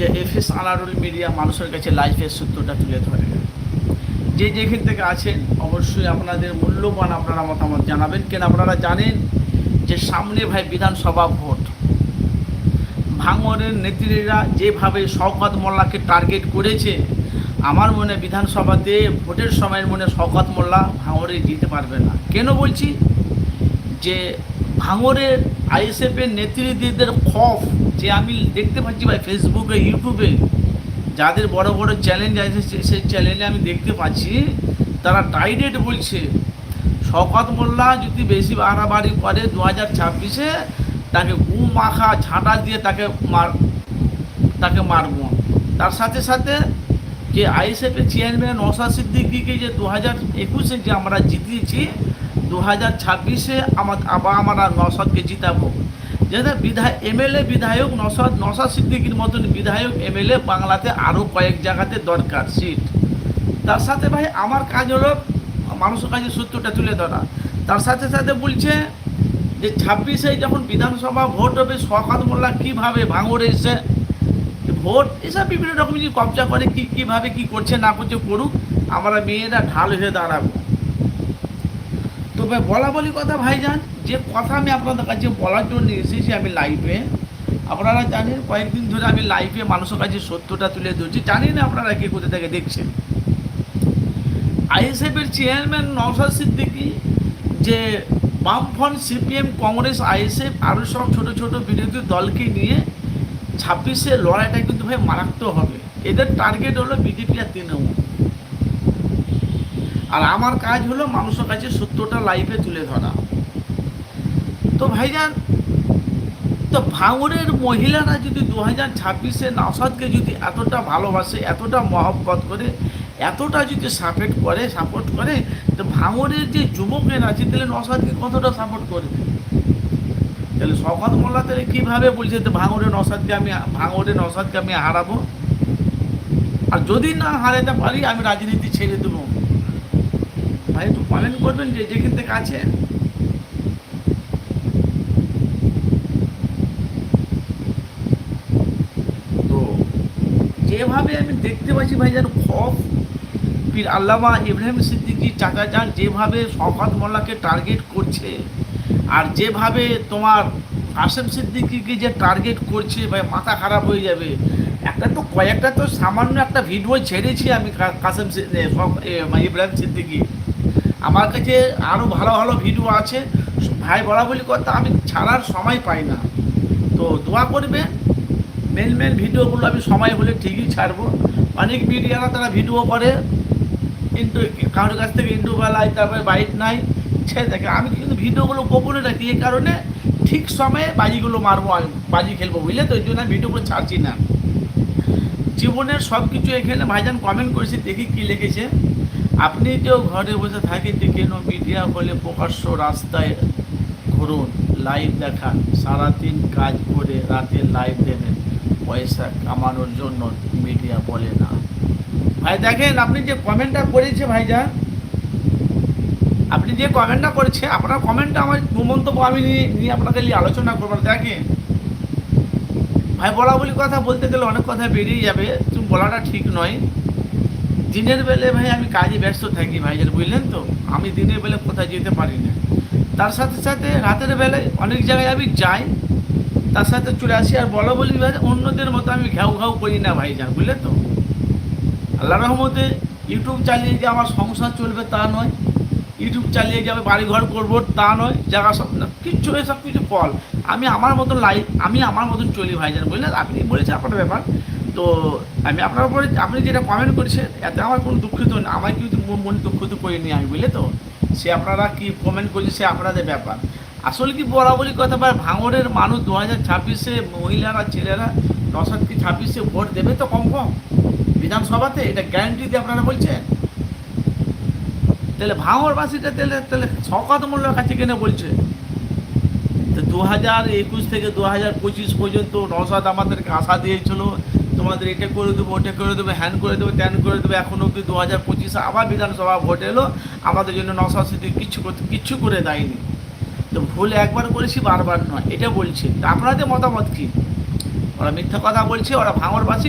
যে F S Anarul media মানুষের কাছে লাইফের সূত্রটা তুলে ধরে। যে যেখান থেকে আছেন, অবশ্যই আপনাদের মূল্যবান আপনারা মতামত জানাবেন। কেন আপনারা জানেন যে সামনে ভাই বিধানসভা ভোট। ভাঙরের নেত্রীরা যেভাবে শওকত মোল্লাকে টার্গেট করেছে, আমার মনে বিধানসভাতে ভোটের সময়ের মনে শওকত মোল্লা ভাঙরে জিতে পারবে না। কেন বলছি? যে ভাঙরের আইএসএফের নেতৃত্বদের খফ যে আমি দেখতে পাচ্ছি ভাই ফেসবুকে ইউটিউবে যাদের বড় বড় চ্যালেঞ্জ আছে সেই চ্যালেঞ্জে আমি দেখতে পাচ্ছি, তারা ডাইরেক্ট বলছে, শওকত মোল্লা যদি বেশি বাড়াবাড়ি করে দু হাজার ছাব্বিশে, তাকে গু মাখা ঝাঁটা দিয়ে তাকে মার, তাকে মারবো। তার সাথে সাথে যে আইএসএফের চেয়ারম্যান নওশাদ সিদ্দিকিকে যে দু হাজার একুশে যে আমরা জিতিয়েছি দু হাজার ছাব্বিশে আমার আবার আমরা নওশাদকে জিতাবো। যেটা বিধায় এমএলএ বিধায়ক নসাদ নসাদ সিদ্দিকির মতন বিধায়ক এমএলএ বাংলাতে আরও কয়েক জায়গাতে দরকার সিট। তার সাথে ভাই আমার কাজ হলো মানুষের কাছে সূত্রটা তুলে ধরা। তার সাথে সাথে বলছে যে ছাব্বিশে যখন বিধানসভা ভোট হবে, শওকত মোল্লা কীভাবে ভাঙড়ে এসে ভোট এসব বিভিন্ন রকম যে কবজা করে, কি কীভাবে, কি করছে, না করছে, করুক, আমরা মেয়েরা ঢাল হয়ে দাঁড়াবো। তবে বলা বলি কথা ভাইজান, যে কথা আমি আপনাদের কাছে বলার জন্য এসেছি আমি লাইভে আপনারা জানেন, কয়েকদিন ধরে আমি লাইভে মানুষের কাছে সত্যটা তুলে ধরছি। জানি না আপনারা কে কোথা থেকে দেখছেন? আইএসএফের চেয়ারম্যান নওশাদ সিদ্দিকি, যে বামফ্রন্ট সিপিএম কংগ্রেস আইএসএফ আরও সব ছোট ছোট বিরোধী দলকে নিয়ে ছাব্বিশে লড়াইটা কিন্তু ভাই মারাত্মক হবে। এদের টার্গেট হলো বিজেপি আর তৃণমূল। আর আমার কাজ হলো মানুষের কাছে সত্যটা লাইভে তুলে ধরা। তো ভাইজান, তো ভাঙরের মহিলারা যদি দু হাজার ছাব্বিশে নাসাদকে যদি এতটা ভালোবাসে, এতটা মহব্বত করে, এতটা যদি সাপোর্ট করে সাপোর্ট করে, তো ভাঙরের যে যুবকেরা আছে, তাহলে নসাদকে কতটা সাপোর্ট করবে? তাহলে শওকত মোল্লা তাহলে কীভাবে বলছে তো ভাঙরে নসাদকে আমি, ভাঙরে নসাদকে আমি হারাবো? আর যদি না হারাতে পারি, আমি রাজনীতি ছেড়ে দেবো। ভাই একটু কমেন্ট করবেন যে যেখান থেকে আছেন তো যেভাবে আমি দেখতে পাচ্ছি ভাই যেন খফ, পীর আল্লামা ইব্রাহিম সিদ্দিকি চাচা যান যেভাবে শওকত মোল্লাকে টার্গেট করছে আর যেভাবে তোমার কাসেম সিদ্দিকিকে যে টার্গেট করছে, ভাই মাথা খারাপ হয়ে যাবে। একটা তো কয়েকটা তো সামান্য একটা ভিডিও ছেড়েছি আমি কাসেম ইব্রাহিম সিদ্দিকি। আমার কাছে আরও ভালো ভালো ভিডিও আছে। ভাই বলা বলি কথা, আমি ছাড়ার সময় পাই না। তো দোয়া করবে মেন মেন ভিডিওগুলো আমি সময় হলে ঠিকই ছাড়বো। অনেক মিডিয়ারা তারা ভিডিও করে, কিন্তু কারোর কাছ থেকে ইন্ডু বেলায় তারপরে বাইক নাই ছেড়ে দেখে। আমি কিন্তু ভিডিওগুলো গোপনে রাখি, এই কারণে ঠিক সময়ে বাজিগুলো মারবো বাজি খেলব, বুঝলে তো? ওই জন্য আমি ভিডিওগুলো ছাড়ছি না। জীবনের সব কিছু এখানে ভাইজান কমেন্ট করেছি, দেখি কি লিখেছে আপনি যে ঘরে বসে থাকেন যে কেন মিডিয়া হলে প্রকাশ্য রাস্তায় ঘুরুন লাইভ দেখান, সারাদিন কাজ করে রাতে লাইভ দেবেন, পয়সা কামানোর জন্য মিডিয়া বলে না। ভাই দেখেন, আপনি যে কমেন্টটা করেছে ভাইজান, আপনি যে কমেন্টটা করেছে, আপনার কমেন্টটা আমার মন্তব্য আমি নিয়ে আপনাকে নিয়ে আলোচনা করব। দেখেন, ভাই বলা বলি কথা বলতে গেলে অনেক কথা বেরিয়ে যাবে তুমি বলাটা ঠিক নয়। দিনের বেলে ভাই আমি কাজে ব্যস্ত থাকি ভাইজান বুঝলেন তো। আমি দিনের বেলে কোথায় যেতে পারি না। তার সাথে সাথে রাতের বেলায় অনেক জায়গায় আমি যাই, তার সাথে চলে আসি। আর বলা বলি ভাই, অন্যদের মতো আমি ঘাউ ঘাউ করি না ভাইজান বুঝলেন তো। আল্লাহ রহমতে ইউটিউব চালিয়ে যে আমার সংসার চলবে তা নয়। ইউটিউব চালিয়ে যে আমি বাড়িঘর করব তা নয়। জায়গা সব না, কিচ্ছু এসব কিছু ফল। আমি আমার মতন লাইফ আমি আমার মতন চলি ভাইজান বুঝলেন? আপনি বলেছেন আপনার ব্যাপার। তো আমি আপনার উপরে, আপনি যেটা কমেন্ট করেছেন, এতে আমার কোনো দুঃখিত না আমার কিন্তু মন- দুঃখিত করিনি আমি, বুঝলে তো? সে আপনারা কি কমেন্ট করছে, সে আপনাদের ব্যাপার। আসলে কি বলা বলি কথা বা ভাঙড়ের মানুষ দু হাজার ছাব্বিশে মহিলারা, ছেলেরা নশাদ কি ছাব্বিশে ভোট দেবে তো কম কম? বিধানসভাতে এটা গ্যারান্টি দিয়ে আপনারা বলছেন? তাহলে ভাঙড়বাসীটা তাহলে তাহলে শওকত মোল্লার কাছে কেন বলছে? তো দু হাজার একুশ থেকে দু হাজার পঁচিশ পর্যন্ত নসাদ আমাদেরকে আশা দিয়েছিল তোমাদের এটা করে দেবো ওটা করে দেবো হ্যান করে দেবো ত্যান করে দেবো। এখন অব্দি দু হাজার পঁচিশে আবার বিধানসভা ভোট এলো। আমাদের জন্য নশাশিতে কিচ্ছু করতে কিচ্ছু করে দেয়নি। তো ভুল একবার করেছি, বারবার নয়। এটা বলছি। আপনাদের মতামত কী? ওরা মিথ্যা কথা বলছে, ওরা ভাঙরবাসী